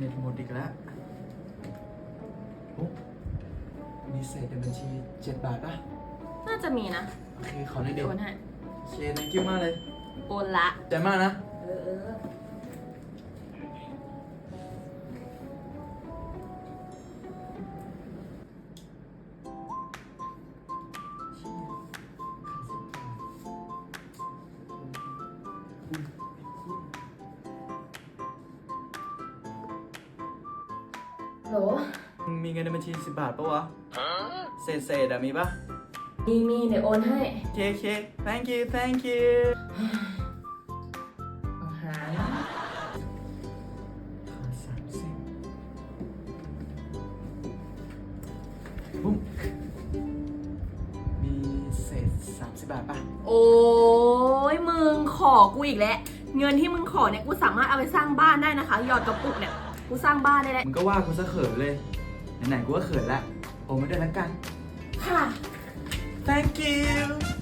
กแล้วโอ้มีเศษในบัญชีเจ็ดบาทป่ะ น่าจะมีนะโอเค ขอเลยเด็โอนให้โอเค thank you มากเลย โอนละ ใจมากนะ โหลมึงมีเงินในบัญชีสิบบาทปะวะ เศษเศษๆอะมีปะมีมีเดี๋ยวโอนให้โอเคโอเค thank you thank you อาหารขอสามสิบบุ้มมีเศษสามสิบบาทปะโอ้ยมึงขอกูอีกแล้ว เงินที่มึงขอเนี่ยกูสามารถเอาไปสร้างบ้านได้นะคะ หยอดกระปุกเนี่ย กูสร้างบ้านได้แล้วมึงก็ว่ากูซะเขินเลย ไหนๆกูก็เขินละโอนมาด้วยละกัน ค่ะ thank you